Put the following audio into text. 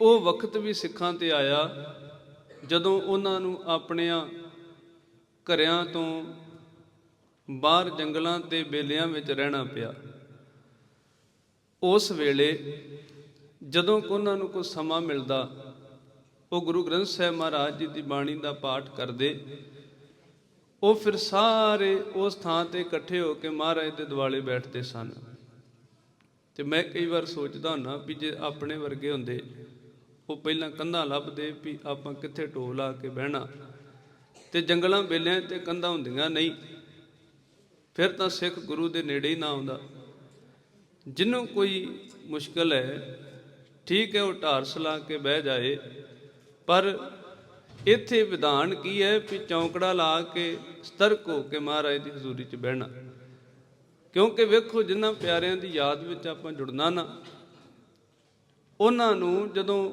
ਉਹ ਵਕਤ ਵੀ ਸਿੱਖਾਂ ਤੇ ਆਇਆ ਜਦੋਂ ਉਹਨਾਂ ਨੂੰ ਆਪਣਿਆਂ ਘਰਿਆਂ ਤੋਂ ਬਾਹਰ ਜੰਗਲਾਂ ਤੇ ਬੇਲਿਆਂ ਵਿੱਚ ਰਹਿਣਾ ਪਿਆ। ਉਸ ਵੇਲੇ ਜਦੋਂ ਉਹਨਾਂ ਨੂੰ ਕੋਈ ਸਮਾਂ ਮਿਲਦਾ, ਉਹ ਗੁਰੂ ਗ੍ਰੰਥ ਸਾਹਿਬ ਮਹਾਰਾਜ ਜੀ ਦੀ ਬਾਣੀ ਦਾ ਪਾਠ ਕਰਦੇ। ਉਹ ਫਿਰ ਸਾਰੇ ਉਸ ਥਾਂ ਤੇ ਇਕੱਠੇ ਹੋ ਕੇ ਮਹਾਰਾਜ ਦੇ ਦੁਆਲੇ ਬੈਠਦੇ ਸਨ। ਤੇ ਮੈਂ ਕਈ ਵਾਰ ਸੋਚਦਾ ਹੁੰਨਾ ਵੀ ਜੇ ਆਪਣੇ ਵਰਗੇ ਹੁੰਦੇ ਉਹ ਪਹਿਲਾਂ ਕੰਧਾਂ ਲੱਭਦੇ ਵੀ ਆਪਾਂ ਕਿੱਥੇ ਢੋ ਲਾ ਕੇ ਬਹਿਣਾ। ਤੇ ਜੰਗਲਾਂ ਬੇਲਿਆਂ ਤੇ ਕੰਧਾਂ ਹੁੰਦੀਆਂ ਨਹੀਂ। ਫਿਰ ਤਾਂ ਸਿੱਖ ਗੁਰੂ ਦੇ ਨੇੜੇ ਹੀ ਨਾ ਆਉਂਦਾ। ਜਿਹਨੂੰ ਕੋਈ ਮੁਸ਼ਕਲ ਹੈ, ਠੀਕ ਹੈ ਉਹ ਢਾਰਸ ਲਾ ਕੇ ਬਹਿ ਜਾਏ। ਪਰ ਇੱਥੇ ਵਿਧਾਨ ਕੀ ਹੈ ਵੀ ਚੌਂਕੜਾ ਲਾ ਕੇ ਸਤਰਕ ਹੋ ਕੇ ਮਹਾਰਾਜ ਦੀ ਹਜ਼ੂਰੀ 'ਚ ਬਹਿਣਾ। ਕਿਉਂਕਿ ਵੇਖੋ ਜਿਨ੍ਹਾਂ ਪਿਆਰਿਆਂ ਦੀ ਯਾਦ ਵਿੱਚ ਆਪਾਂ ਜੁੜਨਾ ਨਾ, ਉਹਨਾਂ ਨੂੰ ਜਦੋਂ